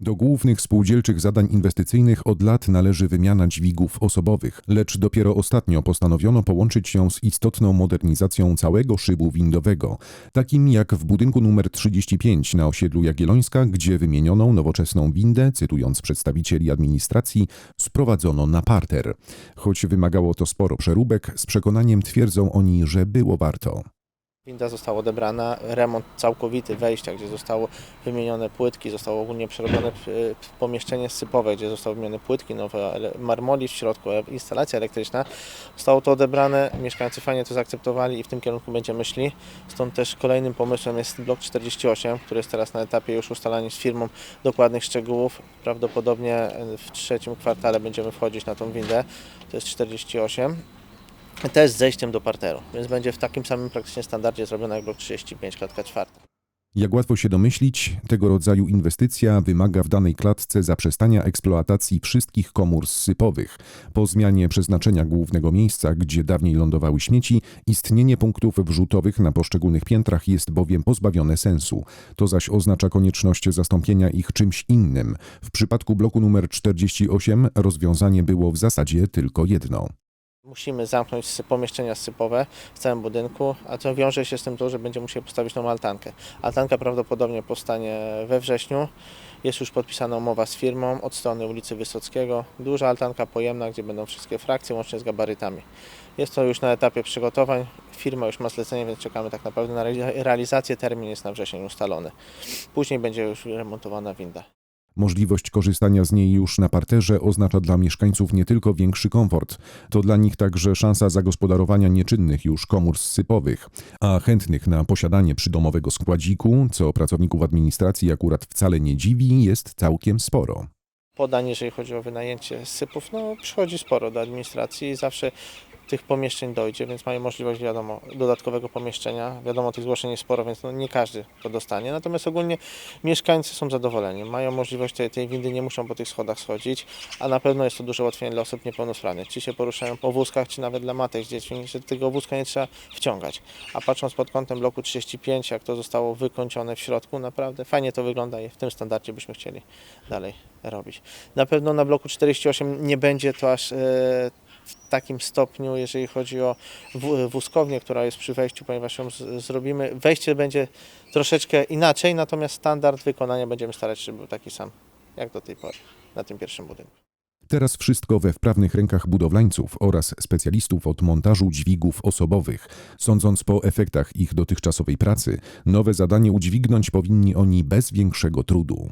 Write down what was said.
Do głównych spółdzielczych zadań inwestycyjnych od lat należy wymiana dźwigów osobowych, lecz dopiero ostatnio postanowiono połączyć ją z istotną modernizacją całego szybu windowego, takim jak w budynku numer 35 na osiedlu Jagiellońska, gdzie wymienioną nowoczesną windę, cytując przedstawicieli administracji, sprowadzono na parter. Choć wymagało to sporo przeróbek, z przekonaniem twierdzą oni, że było warto. Winda została odebrana, remont całkowity wejścia, gdzie zostało wymienione płytki, zostało ogólnie przerobione e, pomieszczenie sypowe, gdzie zostały wymienione płytki, nowe marmoli w środku, e, instalacja elektryczna. Zostało to odebrane, mieszkańcy fajnie to zaakceptowali i w tym kierunku będziemy szli. Stąd też kolejnym pomysłem jest blok 48, który jest teraz na etapie już ustalania z firmą dokładnych szczegółów. Prawdopodobnie e, w trzecim kwartale będziemy wchodzić na tą windę, to jest 48 też z zejściem do parteru, więc będzie w takim samym praktycznie standardzie zrobiona jak blok 35, klatka czwarta. Jak łatwo się domyślić, tego rodzaju inwestycja wymaga w danej klatce zaprzestania eksploatacji wszystkich komór sypowych. Po zmianie przeznaczenia głównego miejsca, gdzie dawniej lądowały śmieci, istnienie punktów wrzutowych na poszczególnych piętrach jest bowiem pozbawione sensu. To zaś oznacza konieczność zastąpienia ich czymś innym. W przypadku bloku numer 48 rozwiązanie było w zasadzie tylko jedno. Musimy zamknąć pomieszczenia sypowe w całym budynku, a to wiąże się z tym to, że będziemy musieli postawić nową altankę. Altanka prawdopodobnie powstanie we wrześniu. Jest już podpisana umowa z firmą od strony ulicy Wysockiego. Duża altanka pojemna, gdzie będą wszystkie frakcje łącznie z gabarytami. Jest to już na etapie przygotowań. Firma już ma zlecenie, więc czekamy tak naprawdę na reali- realizację. Termin jest na wrzesień ustalony. Później będzie już remontowana winda. Możliwość korzystania z niej już na parterze oznacza dla mieszkańców nie tylko większy komfort, to dla nich także szansa zagospodarowania nieczynnych już komór sypowych, a chętnych na posiadanie przydomowego składziku, co pracowników administracji akurat wcale nie dziwi, jest całkiem sporo. podań, jeżeli chodzi o wynajęcie sypów, no przychodzi sporo do administracji i zawsze tych pomieszczeń dojdzie, więc mają możliwość, wiadomo, dodatkowego pomieszczenia. Wiadomo, tych zgłoszeń jest sporo, więc no nie każdy to dostanie. Natomiast ogólnie mieszkańcy są zadowoleni. Mają możliwość tej, tej windy, nie muszą po tych schodach schodzić, a na pewno jest to duże ułatwienie dla osób niepełnosprawnych. Czy się poruszają po wózkach, czy nawet dla matek z dziećmi, że tego wózka nie trzeba wciągać. A patrząc pod kątem bloku 35, jak to zostało wykończone w środku, naprawdę fajnie to wygląda i w tym standardzie byśmy chcieli dalej robić. Na pewno na bloku 48 nie będzie to aż e, w takim stopniu, jeżeli chodzi o wó- wózkownię, która jest przy wejściu, ponieważ ją zrobimy. Wejście będzie troszeczkę inaczej, natomiast standard wykonania będziemy starać się, żeby był taki sam jak do tej pory na tym pierwszym budynku. Teraz wszystko we wprawnych rękach budowlańców oraz specjalistów od montażu dźwigów osobowych. Sądząc po efektach ich dotychczasowej pracy, nowe zadanie udźwignąć powinni oni bez większego trudu.